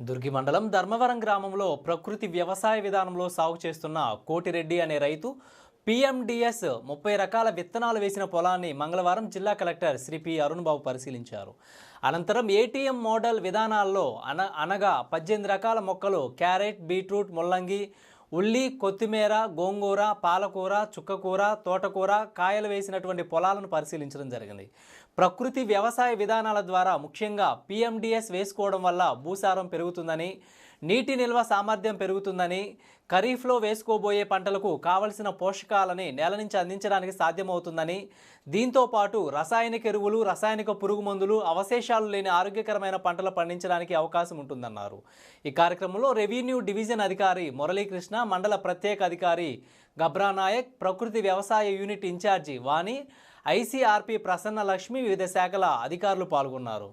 దుర్గి మండలం ధర్మవరం గ్రామంలో ప్రకృతి వ్యవసాయ విధానంలో సాగు చేస్తున్న కోటిరెడ్డి అనే రైతు పిఎండిఎస్ ముప్పై రకాల విత్తనాలు వేసిన పొలాన్ని మంగళవారం జిల్లా కలెక్టర్ శ్రీ పి అరుణ్ బాబు పరిశీలించారు. అనంతరం ఏటీఎం మోడల్ విధానాల్లో అన అనగా పద్దెనిమిది రకాల మొక్కలు క్యారెట్ బీట్రూట్ ముల్లంగి ఉల్లి కొత్తిమీర గోంగూర పాలకూర చుక్కకూర తోటకూర కాయలు వేసినటువంటి పొలాలను పరిశీలించడం జరిగింది. ప్రకృతి వ్యవసాయ విధానాల ద్వారా ముఖ్యంగా పిఎండిఎస్ వేసుకోవడం వల్ల భూసారం పెరుగుతుందని నీటి నిల్వ సామర్థ్యం పెరుగుతుందని ఖరీఫ్లో వేసుకోబోయే పంటలకు కావలసిన పోషకాలని నేల నుంచి అందించడానికి సాధ్యమవుతుందని దీంతో పాటు రసాయనిక ఎరువులు రసాయనిక పురుగు మందులు అవశేషాలు లేని ఆరోగ్యకరమైన పంటలు పండించడానికి అవకాశం ఉంటుందన్నారు. ఈ కార్యక్రమంలో రెవెన్యూ డివిజన్ అధికారి మురళీకృష్ణ మండల ప్రత్యేక అధికారి గబ్రా నాయక్ ప్రకృతి వ్యవసాయ unit incharge Vani ICRP Prasanna Lakshmi వివిధ శాఖల అధికారులు పాల్గొన్నారు.